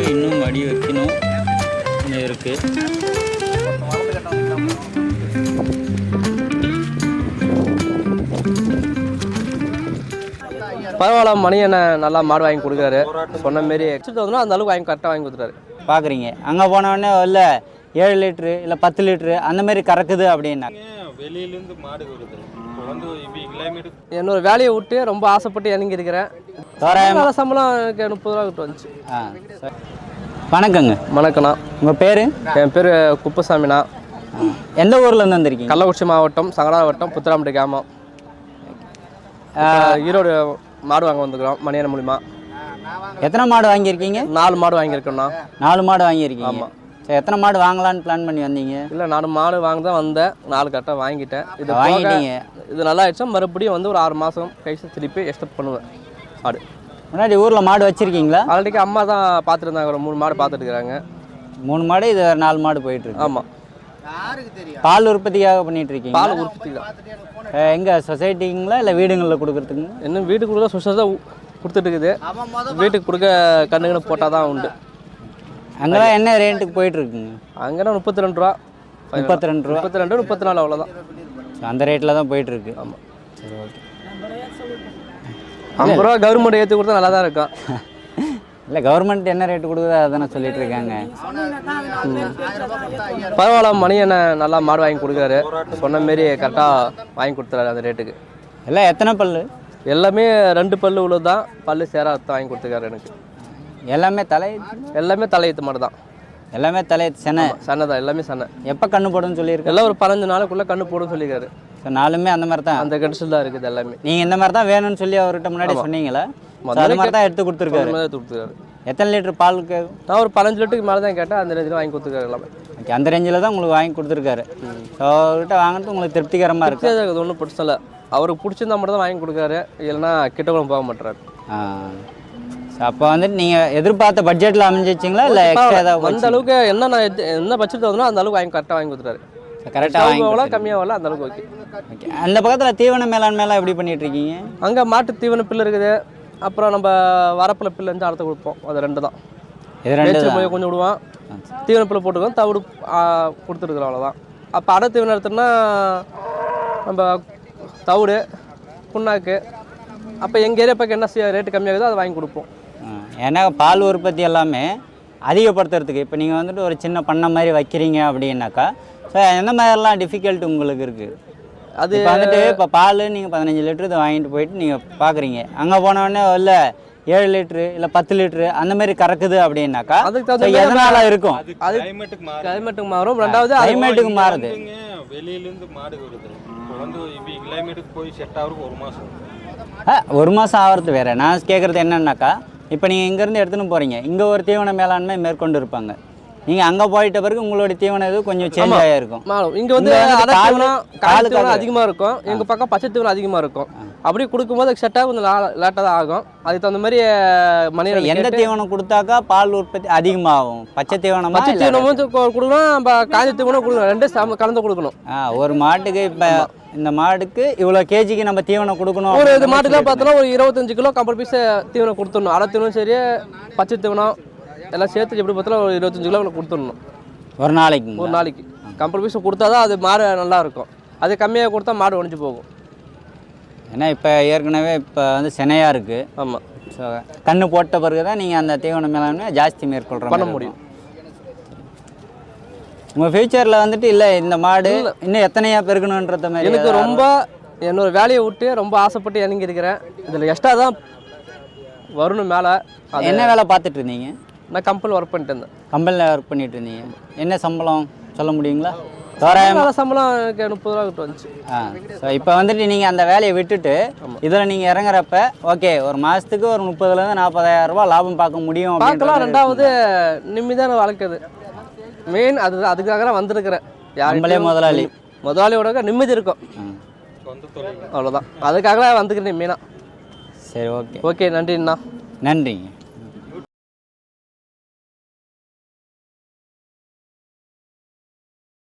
போட்டு இன்னும் மடி வைக்கணும். இருக்குது பரவாயில்ல மணி என்ன நல்லா மாடு வாங்கி கொடுக்குறாரு. சொன்ன மாரி எக்ஸ்ட்ரா தகுந்தனா அந்த அளவுக்கு வாங்கி கரெக்டாக வாங்கி கொடுத்துறாரு பார்க்குறீங்க அங்கே போனவொடனே இல்லை ஏழு லிட்ரு இல்லை பத்து லிட்ரு அந்த மாதிரி கறக்குது அப்படின்னா. வெளியிலேருந்து மாடு என்னோட வேலையை விட்டு ரொம்ப ஆசைப்பட்டு இறங்கி இருக்கிறேன் சம்பளம் எனக்கு முப்பது ரூபா கிட்ட வந்துச்சு. வணக்கங்க. வணக்கண்ணா உங்கள் பேர்? என் பேர் குப்பசாமிண்ணா. எந்த ஊர்லேருந்து வந்திருக்கீங்க? கள்ளக்குறிச்சி மாவட்டம் சங்கரா வட்டம் புத்தராம்பட்டி கிராமம். ஈரோடு மாடு வாங்க வந்துக்கிறோம் மணியன் மூலிமா எத்தனை மாடு வாங்கியிருக்கீங்க? நாலு மாடு வாங்கியிருக்கோண்ணா நாலு மாடு வாங்கியிருக்கீங்க. ஆமா. சரி எத்தனை மாடு வாங்கலான்னு பிளான் பண்ணி வந்தீங்க? இல்லை நாலு மாடு வாங்க தான் வந்தேன். நாலு கரெக்டாக வாங்கிட்டேன். இது வாங்கிட்டீங்க. இது நல்லா ஆயிடுச்சா. மறுபடியும் வந்து ஒரு ஆறு மாதம் கழிச்சு திருப்பி எக்ஸ்டெப்ட் பண்ணுவேன். மாடு முன்னாடி ஊரில் மாடு வச்சுருக்கீங்களா? ஆல்ரெடி அம்மா தான் பார்த்துருந்தாங்க ஒரு மூணு மாடு பார்த்துட்டு இருக்கிறாங்க மூணு மாடு இது ஒரு நாலு மாடு போயிட்டு இருக்கு ஆமாம் பால் உற்பத்திக்காக பண்ணிட்டு இருக்கீங்க பால் உற்பத்தி தான் எங்க சொசைட்டிங்களா இல்லை வீடுங்களில் கொடுக்குறதுக்குங்க? இன்னும் வீட்டுக்கு கொடுக்க சுஷா தான் கொடுத்துட்டு இருக்குது வீட்டுக்கு கொடுக்க கண்ணுங்கன்னு போட்டால் தான் உண்டு. அங்கெல்லாம் என்ன ரேட்டுக்கு போயிட்டு இருக்குங்க அங்கேனா முப்பத்தி ரெண்டு ரூபா. முப்பத்தி ரெண்டு ரூபா? முப்பத்தி ரெண்டு முப்பத்தி நாலு அவ்வளோதான் அந்த ரேட்டில் தான் போயிட்டு இருக்கு ஆமாம் சரி ஓகே. ஐம்பது ரூபா கவர்மெண்ட் ஏற்றி கொடுத்தா நல்லா தான் இருக்கும். இல்லை கவர்மெண்ட் என்ன ரேட்டு கொடுக்குதோ அதானே சொல்லிட்டு இருக்காங்க. பரவாயில்ல மணி என்ன நல்லா மாடு வாங்கி கொடுக்குறாரு. சொன்ன மாரி கரெக்டாக வாங்கி கொடுத்துறாரு அந்த ரேட்டுக்கு எல்லாம் எத்தனை பல்லு? எல்லாமே ரெண்டு பல்லு உள்ளது தான் பல்லு சேரா வாங்கி கொடுத்துருக்காரு எனக்கு. எல்லாமே தலை? எல்லாமே தலையத்து மாடு தான் எல்லாமே தலை செனை. சன்னை தான் எல்லாமே சன்னை எப்போ கண்ணு போடுன்னு சொல்லியிருக்கேன் எல்லாம் ஒரு பதினஞ்சு நாளுக்குள்ளே கண்ணு போடும் சொல்லியிருக்காரு. ஸோ நாலுமே அந்த மாதிரி தான் அந்த கண்டிஷன் தான் இருக்குது எல்லாமே. நீங்கள் இந்த மாதிரி தான் வேணும்னு சொல்லி அவர்கிட்ட முன்னாடி சொன்னீங்களா? அது மாதிரி தான் எடுத்து கொடுத்துருக்காரு. மாதிரி கொடுத்துருக்காரு. எத்தனை லிட்டர் பாலுக்கு நான் ஒரு பதினஞ்சு லிட்டருக்கு மேலே தான் கேட்டேன் அந்த ரேஞ்சில் வாங்கி கொடுத்துருக்காரு எல்லாமே. ஓகே அந்த ரேஞ்சில் தான் உங்களுக்கு வாங்கி கொடுத்துருக்காரு. ஸோ அவர்கிட்ட வாங்குறது உங்களுக்கு திருப்திகரமாக இருக்கு? சரி, அது ஒன்றும் பிரச்சனை இல்லை. அவருக்கு பிடிச்சிருந்தா மட்டும் தான் வாங்கி கொடுக்காரு இல்லைன்னா கிட்ட கூட போக ஸோ அப்போ வந்துட்டு நீங்கள் எதிர்பார்த்த பட்ஜெட்டில் அமைஞ்சிச்சிங்களா? இல்லை எக்ஸ்ட்ரா ஏதாவது அந்த அளவுக்கு என்ன நான் என்ன பட்ஜெட் வந்தோ அந்த அளவுக்கு வாங்கி கரெக்டாக வாங்கி கொடுத்துறாரு கரெக்டாக வாங்கி கம்மியாக வரல அந்த அளவுக்கு ஓகே ஓகே அந்த பக்கத்தில் தீவன மேலாண்மையெல்லாம் எப்படி பண்ணிட்டு இருக்கீங்க? அங்கே மாட்டு தீவன பில்லு இருக்குது. அப்புறம் நம்ம வரப்பில் பில்லு வந்து அறுத்து கொடுப்போம். அது ரெண்டு தான். இது ரெண்டு போய் கொஞ்சம் விடுவான். தீவன பில்லு போட்டுக்கோம் தவிடு கொடுத்துருக்குறோம் அவ்வளோதான் அப்போ அடை தீவனம் எடுத்தோம்னா நம்ம தவிடு புண்ணாக்கு அப்போ எங்கள் ஏரியா பக்கம் என்ன ரேட்டு கம்மியாகுதோ அதை வாங்கி கொடுப்போம். ஏன்னா பால் உற்பத்தி எல்லாமே அதிகப்படுத்துறதுக்கு. இப்போ நீங்கள் வந்துட்டு ஒரு சின்ன பண்ணை மாதிரி வைக்கிறீங்க அப்படின்னாக்கா ஸோ எந்த மாதிரிலாம் டிஃபிகல்ட் உங்களுக்கு இருக்குது அது இப்போ வந்துட்டு இப்போ பால் நீங்கள் பதினஞ்சு லிட்டரு இதை வாங்கிட்டு போயிட்டு நீங்கள் பார்க்குறீங்க அங்கே போனோடனே இல்லை ஏழு லிட்ரு இல்லை பத்து லிட்ரு அந்த மாதிரி கறக்குது அப்படின்னாக்கா அதுக்கு எதனால இருக்கும்? அது கிளைமேட்டுக்கு மாறு கிளைமேட்டுக்கு மாறும். ரெண்டாவது கிளைமேட்டுக்கு மாறுது. வெளியிலேருந்து மாடு வருது. வந்து இப்போ கிளைமேட்டுக்கு போய் செட் ஆகிறதுக்கு ஒரு மாதம் ஆ, ஒரு மாதம் ஆகிறது வேறு. நான் கேட்குறது என்னன்னாக்கா இப்போ நீங்கள் இங்கேருந்து எடுத்துன்னு போகிறீங்க இங்கே ஒரு தீவன மேலாண்மை மேற்கொண்டு இருப்பாங்க. நீங்கள் அங்கே போயிட்ட பிறகு உங்களுடைய தீவன இது கொஞ்சம் சேஞ்ச் ஆகிருக்கும் இங்க வந்து தீவனம் காலுக்கு தீவனம் அது- அதிகமா இருக்கும். எங்க பக்கம் பச்சை தீவனம் அதிகமா இருக்கும். அப்படி கொடுக்கும்போது செட்டாக கொஞ்சம் லேட்டாக தான் ஆகும். அதுக்கு தகுந்த மாதிரி மணி எந்த தீவனம் கொடுத்தாக்கா பால் உற்பத்தி அதிகமாகும்? பச்சை தீவனமா பச்சை தீவனம் கொ- கொடுக்கணும் காஞ்ச தீவனம் கொடுக்கணும் ரெண்டும் சம கலந்து கொடுக்கணும். ஒரு மாட்டுக்கு இப்போ இந்த மாடுக்கு இவ்வளோ கேஜிக்கு நம்ம தீவனம் கொடுக்கணும் ஒரு இது அப்படின்னு மாட்டுக்கு பார்த்தோன்னா ஒரு இருபத்தஞ்சு கிலோ கம்பல் பீஸ் தீவனம் கொடுத்துடணும். அடை தீவனம் சரி பச்சை தீவனம் எல்லாம் சேர்த்து எப்படி பார்த்தாலும் ஒரு இருபத்தஞ்சு கிலோ கொடுத்துடணும். ஒரு நாளைக்கு ஒரு நாளைக்கு. கம்பல் பீஸ் கொடுத்தா தான் அது மாடு நல்லா இருக்கும். அது கம்மியாக கொடுத்தா மாடு ஒழிஞ்சு போகும். ஏன்னா இப்போ ஏற்கனவே இப்போ வந்து சினையாக இருக்குது ஆமாம் ஸோ கண்ணு போட்ட பிறகு தான் நீங்கள் அந்த தீவன மேலாண்மை ஜாஸ்தி மேற்கொள்கிற பண்ண முடியும். உங்கள் ஃபியூச்சரில் வந்துட்டு இல்லை இந்த மாடு இன்னும் எத்தனையா பெருக்கணுன்றத மாதிரி எனக்கு ரொம்ப என்னோட வேலையை விட்டு ரொம்ப ஆசைப்பட்டு இறங்கி இருக்கிறேன் இதில் எக்ஸ்ட்ரா தான் வரணும் மேலே. என்ன வேலை பார்த்துட்டு இருந்தீங்க? நான் கம்பெனி ஒர்க் பண்ணிட்டு இருந்தேன். கம்பெனியில் ஒர்க் பண்ணிட்டு இருந்தீங்க. என்ன சம்பளம் சொல்ல முடியுங்களா? தோராயம் நல்ல சம்பளம் எனக்கு முப்பது ரூபா கிட்ட வந்துச்சு. ஆ ஸோ இப்போ வந்துட்டு நீங்கள் அந்த வேலையை விட்டுட்டு இதில் நீங்கள் இறங்குறப்ப ஓகே ஒரு மாதத்துக்கு ஒரு முப்பதுலேருந்து நாற்பதாயிரம் ரூபாய் லாபம் பார்க்க முடியும் பார்க்கலாம். ரெண்டாவது நிம்மதியான வாழ்க்கை மெயின் அது அதுக்காக தான் வந்திருக்கிறேன். நம்மளே முதலாளி. முதலாளியோட நிம்மதி இருக்கும். அவ்வளோதான் அதுக்காக தான் வந்துக்கிறேன் மெயினாக சரி ஓகே ஓகே நன்றிண்ணா. நன்றிங்க.